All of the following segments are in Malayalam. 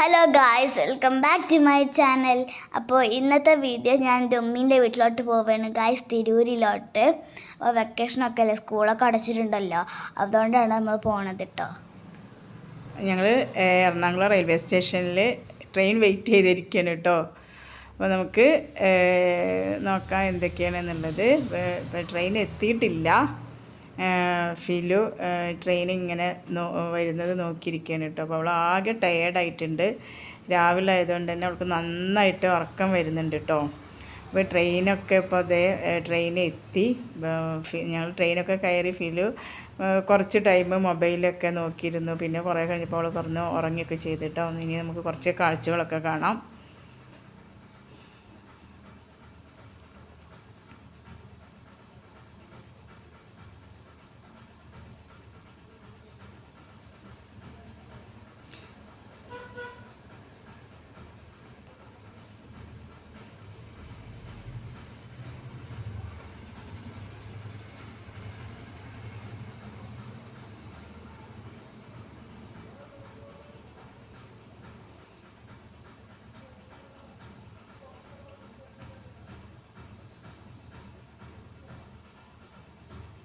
Hello guys welcome back to my channel അപ്പോൾ ഇന്നത്തെ വീഡിയോ ഞാൻ എന്റെ ഉമ്മീന്റെ വീട്ടിലോട്ട് പോവുകയാണ് ഗായ്സ് തിരൂരിലോട്ട്. അപ്പോൾ വെക്കേഷനൊക്കെ അല്ലേ? സ്കൂളൊക്കെ അടച്ചിട്ടുണ്ടല്ലോ. അതുകൊണ്ടാണ് നമ്മൾ പോണത് കേട്ടോ ഞങ്ങൾ എറണാകുളം റെയിൽവേ സ്റ്റേഷനിൽ ട്രെയിൻ വെയിറ്റ് ചെയ്തിരിക്കുകയാണ് കേട്ടോ അപ്പോൾ നമുക്ക് നോക്കാം എന്തൊക്കെയാണെന്നുള്ളത്. ട്രെയിൻ എത്തിയിട്ടില്ല. ഫിലു ട്രെയിൻ ഇങ്ങനെ വരുന്നത് നോക്കിയിരിക്കുകയാണ് കേട്ടോ. അപ്പോൾ അവൾ ആകെ ടയേർഡായിട്ടുണ്ട് രാവിലെ ആയതുകൊണ്ട് തന്നെ അവൾക്ക് നന്നായിട്ട് ഉറക്കം വരുന്നുണ്ട് കേട്ടോ. അപ്പോൾ ട്രെയിനൊക്കെ ഇപ്പോൾ അതേ ട്രെയിൻ എത്തി. ഞങ്ങൾ ട്രെയിനൊക്കെ കയറി ഫിലു കുറച്ച് ടൈം മൊബൈലൊക്കെ നോക്കിയിരുന്നു. പിന്നെ കുറേ കഴിഞ്ഞപ്പോൾ അവൾ പറഞ്ഞു ഉറങ്ങിയൊക്കെ ചെയ്തിട്ടോ ഇനി നമുക്ക് കുറച്ച് കാഴ്ചകളൊക്കെ കാണാം.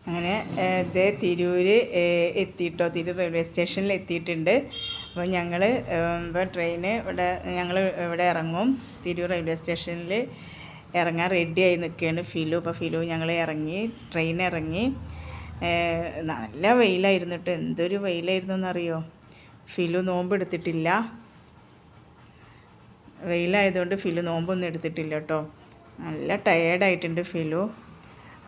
അങ്ങനെ ഇത് ഏഹ്, എത്തിയിട്ടോ തിരൂർ റെയിൽവേ സ്റ്റേഷനിൽ എത്തിയിട്ടുണ്ട്. അപ്പോൾ ഞങ്ങൾ ഇപ്പോൾ ട്രെയിന് ഇവിടെ ഞങ്ങൾ ഇവിടെ ഇറങ്ങും. തിരൂർ റെയിൽവേ സ്റ്റേഷനിൽ ഇറങ്ങാൻ റെഡിയായി നിൽക്കുകയാണ് ഫിലു. അപ്പോൾ ഫിലു ഞങ്ങൾ ഇറങ്ങി ട്രെയിൻ ഇറങ്ങി. നല്ല വെയിലായിരുന്നു കേട്ടോ. എന്തൊരു വെയിലായിരുന്നു എന്നറിയോ? ഫിലു നോമ്പ് എടുത്തിട്ടില്ല. വെയിലായതുകൊണ്ട് ഫിലു നോമ്പൊന്നും എടുത്തിട്ടില്ല കേട്ടോ. നല്ല ടയേർഡായിട്ടുണ്ട് ഫിലു.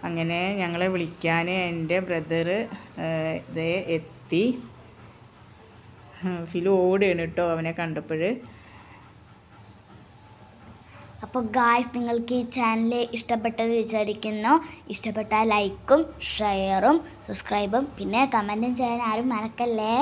അങ്ങനെ ഞങ്ങളെ വിളിക്കാൻ എന്റെ ബ്രദർ ഇതേ എത്തി. ഫിലു ഓടുകയാണ് കേട്ടോ അവനെ കണ്ടപ്പോൾ അപ്പോൾ ഗായ്സ് നിങ്ങൾക്ക് ഈ ചാനൽ ഇഷ്ടപ്പെട്ടെന്ന് വിചാരിക്കുന്നു. ഇഷ്ടപ്പെട്ടാൽ ലൈക്കും ഷെയറും സബ്സ്ക്രൈബും പിന്നെ കമന്റും ചെയ്യാൻ ആരും മറക്കല്ലേ?